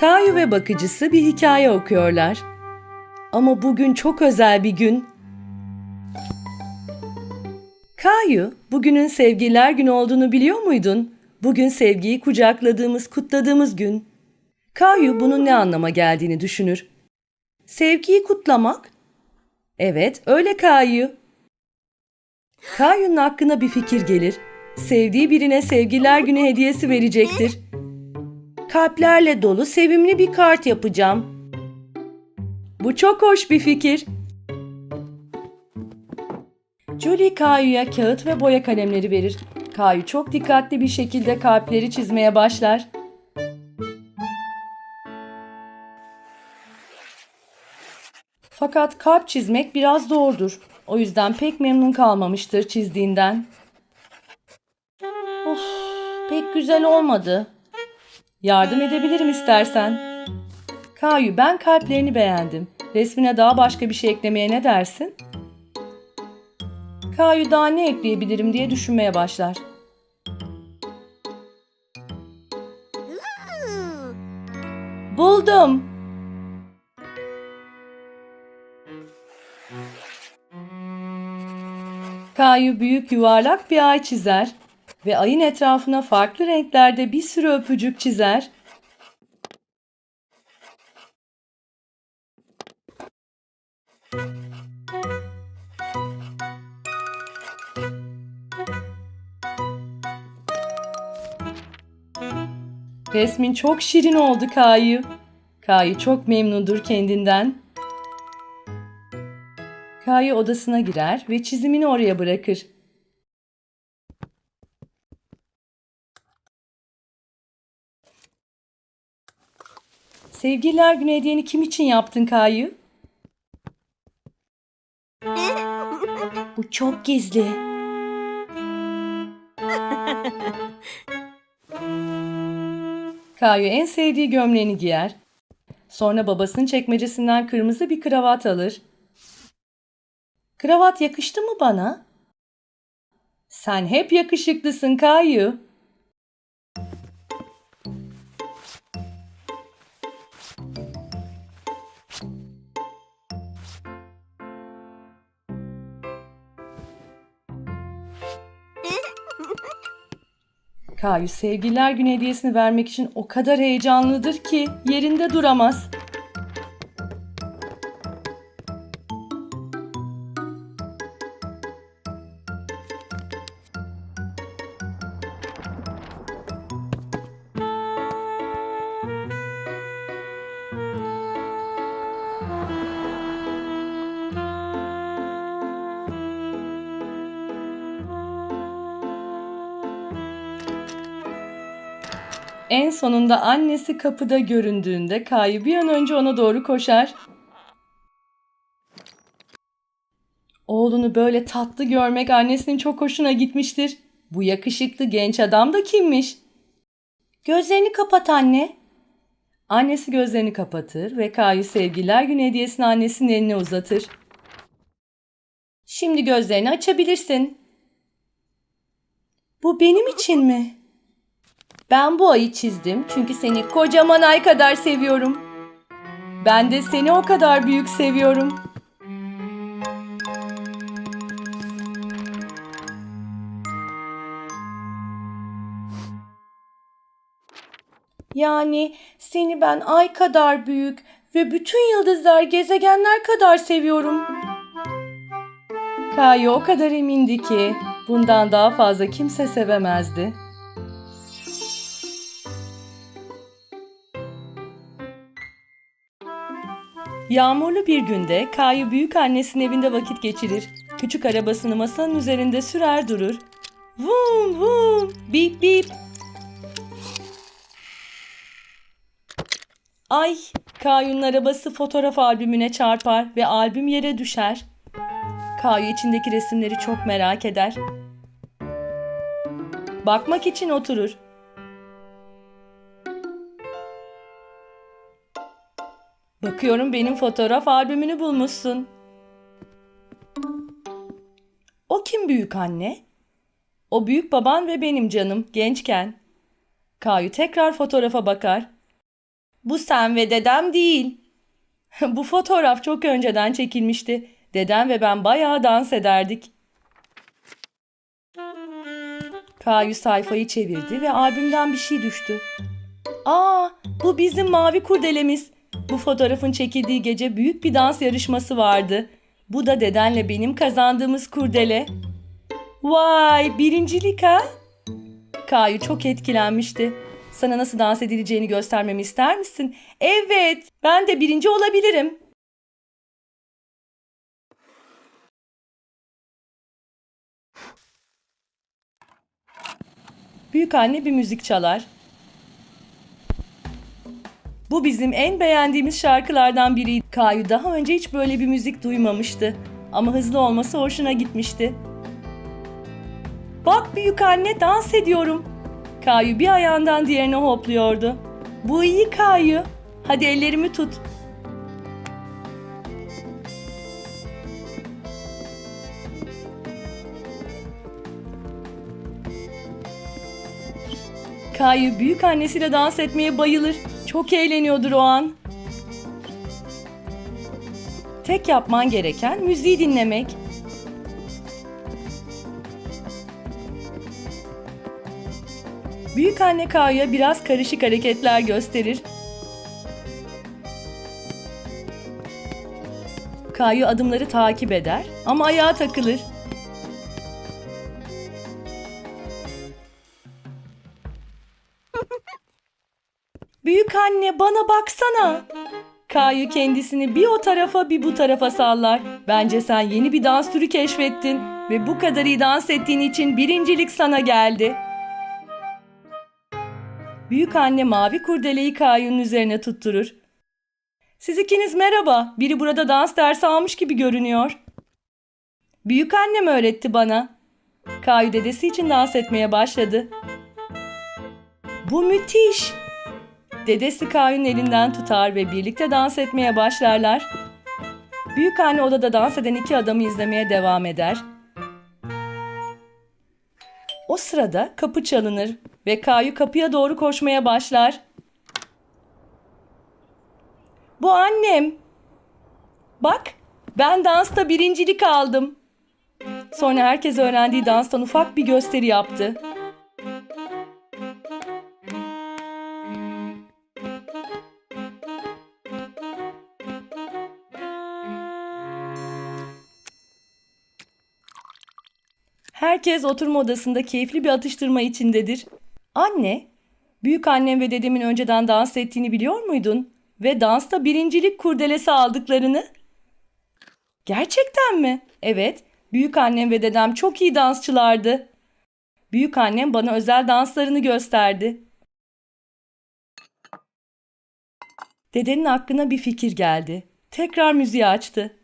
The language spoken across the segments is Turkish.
Kayu ve bakıcısı bir hikaye okuyorlar. Ama bugün çok özel bir gün. Kayu, bugünün sevgililer günü olduğunu biliyor muydun? Bugün sevgiyi kucakladığımız, kutladığımız gün. Kayu bunun ne anlama geldiğini düşünür. Sevgiyi kutlamak? Evet, öyle Kayu. Kayu'nun aklına bir fikir gelir. Sevdiği birine sevgililer günü hediyesi verecektir kalplerle dolu sevimli bir kart yapacağım. Bu çok hoş bir fikir. Julie Kayu'ya kağıt ve boya kalemleri verir. Kayu çok dikkatli bir şekilde kalpleri çizmeye başlar. Fakat kalp çizmek biraz zordur. O yüzden pek memnun kalmamıştır çizdiğinden. Of, pek güzel olmadı. Yardım edebilirim istersen. Kayu ben kalplerini beğendim. Resmine daha başka bir şey eklemeye ne dersin? Kayu daha ne ekleyebilirim diye düşünmeye başlar. Buldum. Kayu büyük yuvarlak bir ay çizer ve ayın etrafına farklı renklerde bir sürü öpücük çizer. Resmin çok şirin oldu Kayu. Kayu çok memnundur kendinden. Kayu odasına girer ve çizimini oraya bırakır. Sevgililer günü hediyeni kim için yaptın Kayu? Bu çok gizli. Kayu en sevdiği gömleğini giyer. Sonra babasının çekmecesinden kırmızı bir kravat alır. Kravat yakıştı mı bana? Sen hep yakışıklısın Kayu. Kayu sevgililer günü hediyesini vermek için o kadar heyecanlıdır ki yerinde duramaz. En sonunda annesi kapıda göründüğünde Kayu bir an önce ona doğru koşar. Oğlunu böyle tatlı görmek annesinin çok hoşuna gitmiştir. Bu yakışıklı genç adam da kimmiş? Gözlerini kapat anne. Annesi gözlerini kapatır ve Kayu sevgililer günü hediyesini annesinin eline uzatır. Şimdi gözlerini açabilirsin. Bu benim için mi? Ben bu ayı çizdim çünkü seni kocaman ay kadar seviyorum. Ben de seni o kadar büyük seviyorum. Yani seni ben ay kadar büyük ve bütün yıldızlar, gezegenler kadar seviyorum. Kayu o kadar emindi ki bundan daha fazla kimse sevemezdi. Yağmurlu bir günde Kayu büyük annesinin evinde vakit geçirir. Küçük arabasını masanın üzerinde sürer durur. Vum vum bip bip. Ay Kayu'nun arabası fotoğraf albümüne çarpar ve albüm yere düşer. Kayu içindeki resimleri çok merak eder. Bakmak için oturur Bakıyorum benim fotoğraf albümünü bulmuşsun. O kim büyük anne? O büyük baban ve benim canım gençken. Kayu tekrar fotoğrafa bakar. Bu sen ve dedem değil. Bu fotoğraf çok önceden çekilmişti. Dedem ve ben bayağı dans ederdik. Kayu sayfayı çevirdi ve albümden bir şey düştü. Aa, bu bizim mavi kurdelemiz. Bu fotoğrafın çekildiği gece büyük bir dans yarışması vardı. Bu da dedenle benim kazandığımız kurdele. Vay, birincilik ha? Kayu çok etkilenmişti. Sana nasıl dans edileceğini göstermemi ister misin? Evet, ben de birinci olabilirim. Büyük anne bir müzik çalar. Bu bizim en beğendiğimiz şarkılardan biriydi. Kayu daha önce hiç böyle bir müzik duymamıştı. Ama hızlı olması hoşuna gitmişti. Bak büyük anne dans ediyorum. Kayu bir ayağından diğerine hopluyordu. Bu iyi Kayu. Hadi ellerimi tut. Kayu büyük annesiyle dans etmeye bayılır. Çok eğleniyordur o an. Tek yapman gereken müziği dinlemek. Büyük anne Kayu'ya biraz karışık hareketler gösterir. Kayu adımları takip eder ama ayağa takılır. Anne bana baksana. Kayu kendisini bir o tarafa bir bu tarafa sallar. Bence sen yeni bir dans türü keşfettin ve bu kadar iyi dans ettiğin için birincilik sana geldi. Büyük anne mavi kurdeleyi Kayu'nun üzerine tutturur. Siz ikiniz merhaba. Biri burada dans dersi almış gibi görünüyor. Büyük annem öğretti bana. Kayu dedesi için dans etmeye başladı. Bu müthiş. Dedesi Kayu'nun elinden tutar ve birlikte dans etmeye başlarlar. Büyük anne odada dans eden iki adamı izlemeye devam eder. O sırada kapı çalınır ve Kayu kapıya doğru koşmaya başlar. Bu annem. Bak, ben dansta birincilik aldım. Sonra herkes öğrendiği danstan ufak bir gösteri yaptı. Herkes oturma odasında keyifli bir atıştırma içindedir. Anne, büyük annem ve dedemin önceden dans ettiğini biliyor muydun? Ve dansta birincilik kurdelesi aldıklarını? Gerçekten mi? Evet, büyük annem ve dedem çok iyi dansçılardı. Büyük annem bana özel danslarını gösterdi. Dedenin aklına bir fikir geldi. Tekrar müziği açtı.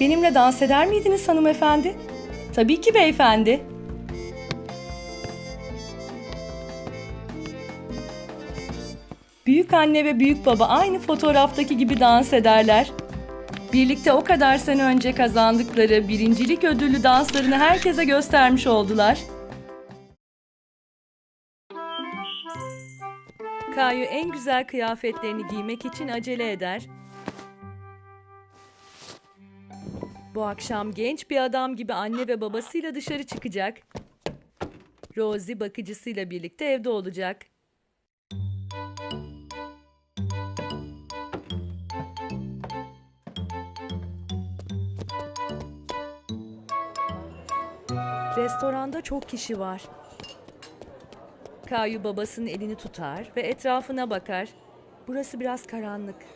Benimle dans eder miydiniz hanımefendi? Tabii ki beyefendi. Büyük anne ve büyük baba aynı fotoğraftaki gibi dans ederler. Birlikte o kadar sene önce kazandıkları birincilik ödüllü danslarını herkese göstermiş oldular. Kayu en güzel kıyafetlerini giymek için acele eder. Bu akşam genç bir adam gibi anne ve babasıyla dışarı çıkacak. Rosie bakıcısıyla birlikte evde olacak. Restoranda çok kişi var. Kayu babasının elini tutar ve etrafına bakar. Burası biraz karanlık.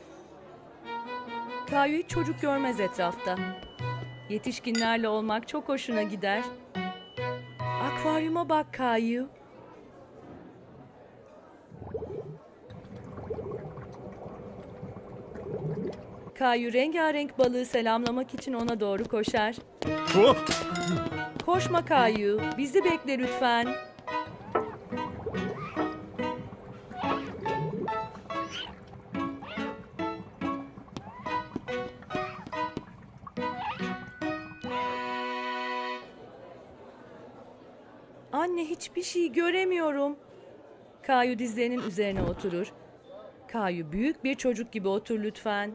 Kayu hiç çocuk görmez etrafta. Yetişkinlerle olmak çok hoşuna gider. Akvaryuma bak Kayu. Kayu rengarenk balığı selamlamak için ona doğru koşar. Oh! Koşma Kayu, bizi bekle lütfen. Kayu dizlerinin üzerine oturur. Kayu büyük bir çocuk gibi otur lütfen.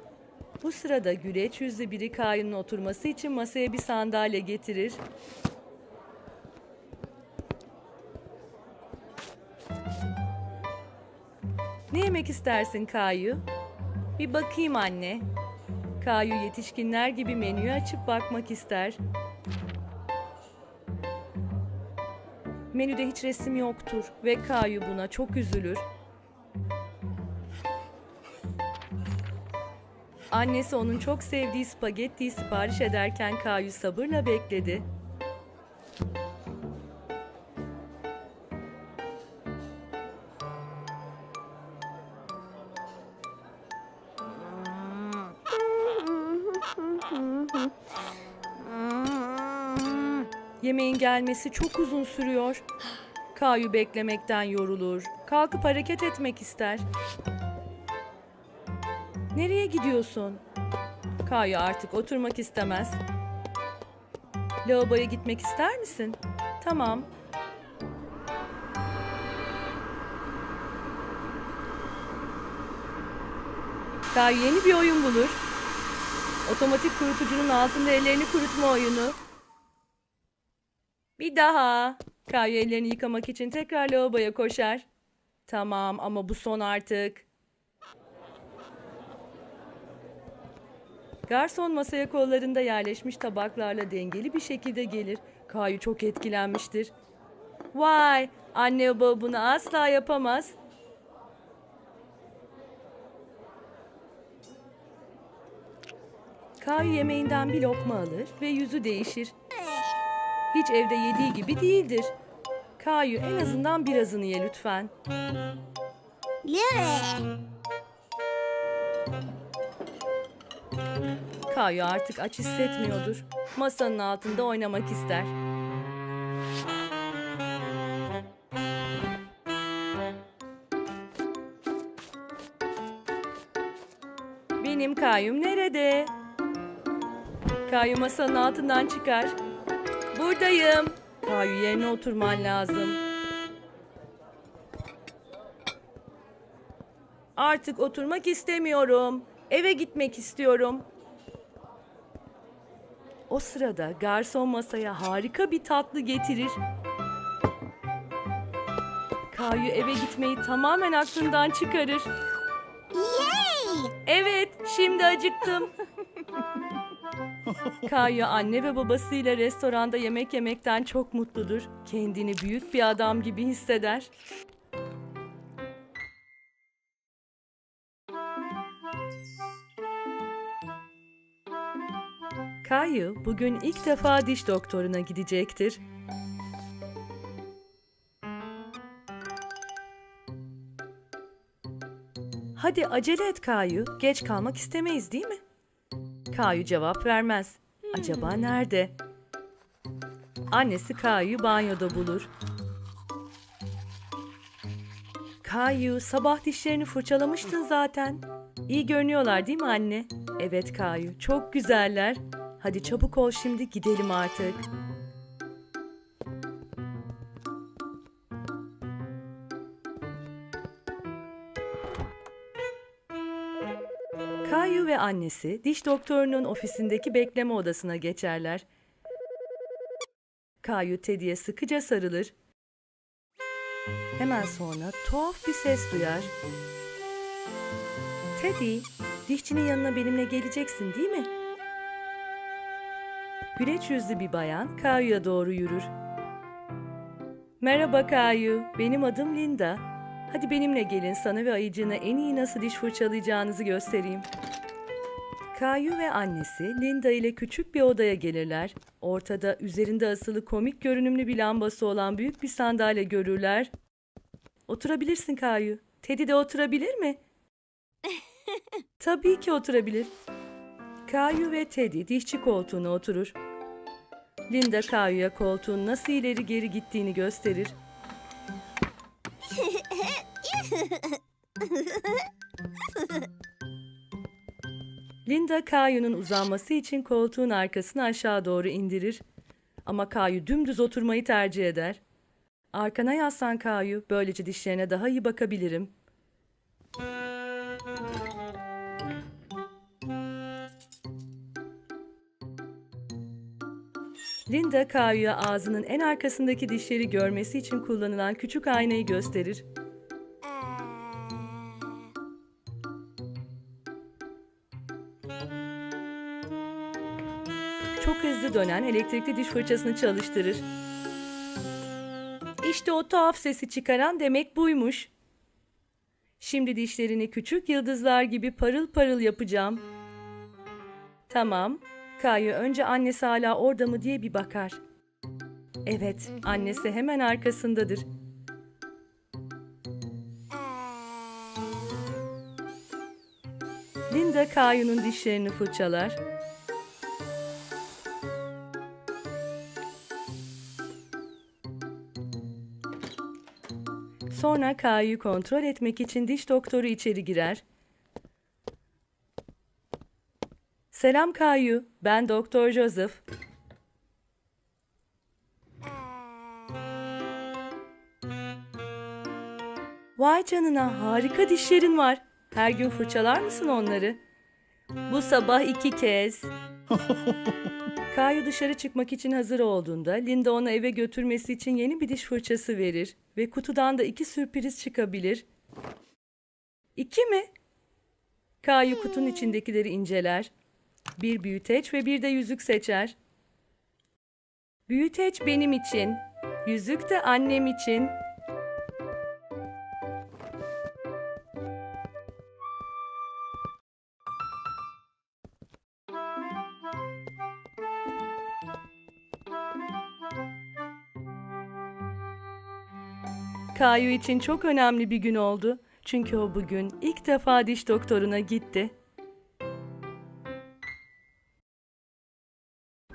Bu sırada güleç yüzlü biri Kayu'nun oturması için masaya bir sandalye getirir. Ne yemek istersin Kayu? Bir bakayım anne. Kayu yetişkinler gibi menüyü açıp bakmak ister. Menüde hiç resim yoktur ve Kayu buna çok üzülür. Annesi onun çok sevdiği spagettiyi sipariş ederken Kayu sabırla bekledi. Yemeğin gelmesi çok uzun sürüyor. Kayu beklemekten yorulur. Kalkıp hareket etmek ister. Nereye gidiyorsun? Kayu artık oturmak istemez. Lavaboya gitmek ister misin? Tamam. Kayu yeni bir oyun bulur. Otomatik kurutucunun altında ellerini kurutma oyunu. Bir daha. Kayu ellerini yıkamak için tekrar lavaboya koşar. Tamam ama bu son artık. Garson masaya kollarında yerleşmiş tabaklarla dengeli bir şekilde gelir. Kayu çok etkilenmiştir. Vay, anne baba bunu asla yapamaz. Kayu yemeğinden bir lokma alır ve yüzü değişir. Hiç evde yediği gibi değildir. Kayu en azından birazını ye lütfen. Kayu artık aç hissetmiyordur. Masanın altında oynamak ister. Benim Kayum nerede? Kayu masanın altından çıkar. Buradayım. Kayu yerine oturman lazım. Artık oturmak istemiyorum. Eve gitmek istiyorum. O sırada garson masaya harika bir tatlı getirir. Kayu eve gitmeyi tamamen aklından çıkarır. Evet, şimdi acıktım. Kayu anne ve babasıyla restoranda yemek yemekten çok mutludur. Kendini büyük bir adam gibi hisseder. Kayu bugün ilk defa diş doktoruna gidecektir. Hadi acele et Kayu. Geç kalmak istemeyiz değil mi? Kayu cevap vermez. Acaba nerede? Annesi Kayu banyoda bulur. Kayu sabah dişlerini fırçalamıştın zaten. İyi görünüyorlar değil mi anne? Evet Kayu çok güzeller. Hadi çabuk ol şimdi gidelim artık. Ve annesi diş doktorunun ofisindeki bekleme odasına geçerler. Kayu Teddy'ye sıkıca sarılır. Hemen sonra tuhaf bir ses duyar. Teddy, dişçinin yanına benimle geleceksin değil mi? Güleç yüzlü bir bayan Kayu'ya doğru yürür. Merhaba Kayu, benim adım Linda. Hadi benimle gelin sana ve ayıcığına en iyi nasıl diş fırçalayacağınızı göstereyim. Kayu ve annesi Linda ile küçük bir odaya gelirler. Ortada üzerinde asılı komik görünümlü bir lambası olan büyük bir sandalye görürler. Oturabilirsin Kayu. Teddy de oturabilir mi? Tabii ki oturabilir. Kayu ve Teddy dişçi koltuğuna oturur. Linda Kayu'ya koltuğun nasıl ileri geri gittiğini gösterir. Linda Kayu'nun uzanması için koltuğun arkasını aşağı doğru indirir. Ama Kayu dümdüz oturmayı tercih eder. Arkana yaslan Kayu, böylece dişlerine daha iyi bakabilirim. Linda Kayu'ya ağzının en arkasındaki dişleri görmesi için kullanılan küçük aynayı gösterir. Dönen elektrikli diş fırçasını çalıştırır. İşte o tuhaf sesi çıkaran demek buymuş. Şimdi dişlerini küçük yıldızlar gibi parıl parıl yapacağım. Tamam. Kayu önce annesi hala orada mı diye bir bakar. Evet, annesi hemen arkasındadır. Linda Kayu'nun dişlerini fırçalar. Sonra Kayu'yu kontrol etmek için diş doktoru içeri girer. Selam Kayu, ben Doktor Joseph. Vay canına, harika dişlerin var. Her gün fırçalar mısın onları? Bu sabah iki kez. Kayu dışarı çıkmak için hazır olduğunda Linda onu eve götürmesi için yeni bir diş fırçası verir ve kutudan da iki sürpriz çıkabilir. İki mi? Kayu kutunun içindekileri inceler. Bir büyüteç ve bir de yüzük seçer. Büyüteç benim için, yüzük de annem için. Kayu için çok önemli bir gün oldu. Çünkü o bugün ilk defa diş doktoruna gitti.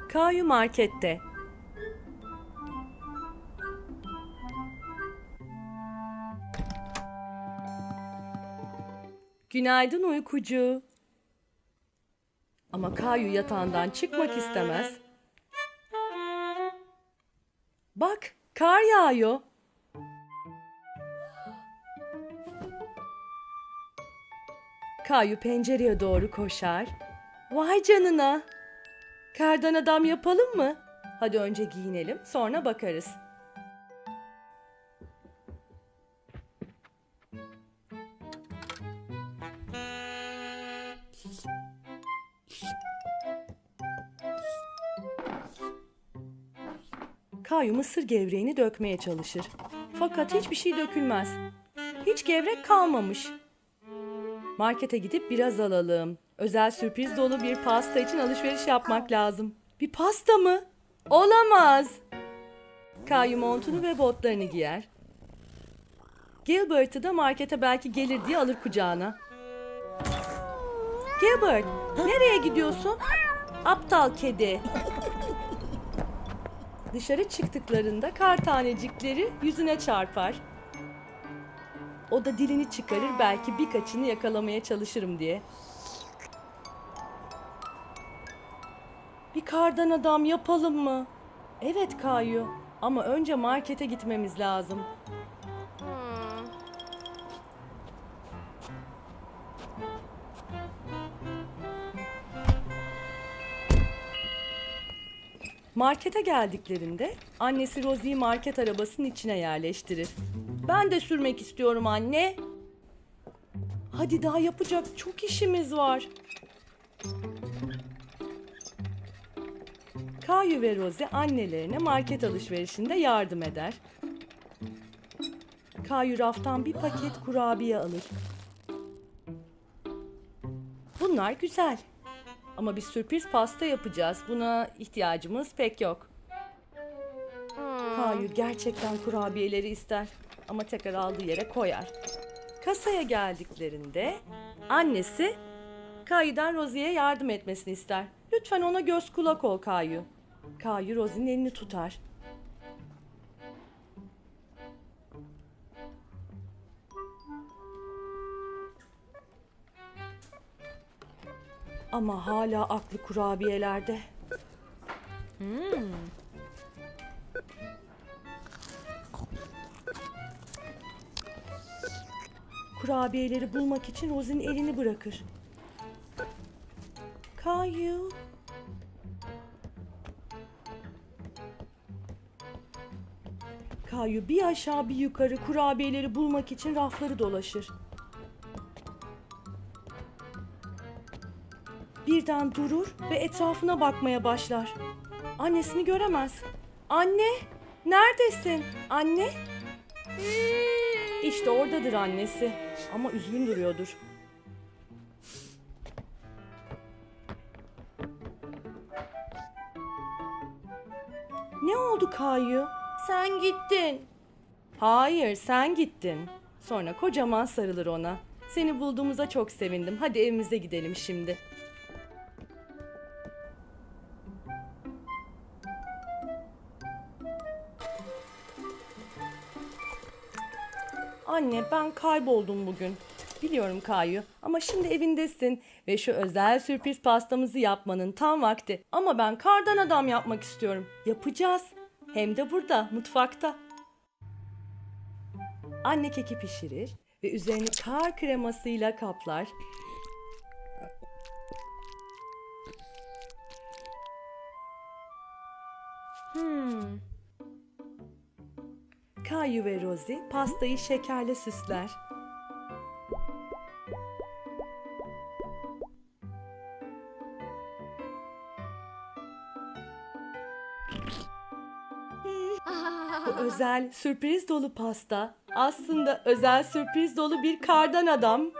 Kayu markette. Günaydın uykucu. Ama Kayu yatağından çıkmak istemez. Bak, kar yağıyor. Kayu pencereye doğru koşar. Vay canına. Kardan adam yapalım mı? Hadi önce giyinelim, sonra bakarız. Kayu mısır gevreğini dökmeye çalışır. Fakat hiçbir şey dökülmez. Hiç gevrek kalmamış. Markete gidip biraz alalım. Özel sürpriz dolu bir pasta için alışveriş yapmak lazım. Bir pasta mı? Olamaz. Kayu montunu ve botlarını giyer. Gilbert'ı da markete belki gelir diye alır kucağına. Gilbert, nereye gidiyorsun? Aptal kedi. Dışarı çıktıklarında kar tanecikleri yüzüne çarpar. O da dilini çıkarır belki birkaçını yakalamaya çalışırım diye. Bir kardan adam yapalım mı? Evet Kayu ama önce markete gitmemiz lazım. Markete geldiklerinde annesi Rosie'yi market arabasının içine yerleştirir. Ben de sürmek istiyorum anne. Hadi daha yapacak çok işimiz var. Kayu ve Rosie annelerine market alışverişinde yardım eder. Kayu raftan bir paket kurabiye alır. Bunlar güzel. Ama bir sürpriz pasta yapacağız. Buna ihtiyacımız pek yok. Kayu gerçekten kurabiyeleri ister ama tekrar aldığı yere koyar. Kasaya geldiklerinde annesi Kayu'dan Rosie'ye yardım etmesini ister. Lütfen ona göz kulak ol Kayu. Kayu Rosie'nin elini tutar. Ama hala aklı kurabiyelerde. Kurabiyeleri bulmak için Rose'nin elini bırakır. Kayu. Kayu bir aşağı bir yukarı kurabiyeleri bulmak için rafları dolaşır. Birden durur ve etrafına bakmaya başlar. Annesini göremez. Anne, neredesin? Anne? İşte oradadır annesi. Ama üzgün duruyordur. Ne oldu Kayu? Sen gittin. Hayır, sen gittin. Sonra kocaman sarılır ona. Seni bulduğumuza çok sevindim. Hadi evimize gidelim şimdi. Anne ben kayboldum bugün. Biliyorum Kayu ama şimdi evindesin ve şu özel sürpriz pastamızı yapmanın tam vakti. Ama ben kardan adam yapmak istiyorum. Yapacağız. Hem de burada, mutfakta. Anne keki pişirir ve üzerini kar kremasıyla kaplar. Hmm. Kayu ve Rosie pastayı şekerle süsler. Bu özel sürpriz dolu pasta aslında özel sürpriz dolu bir kardan adam.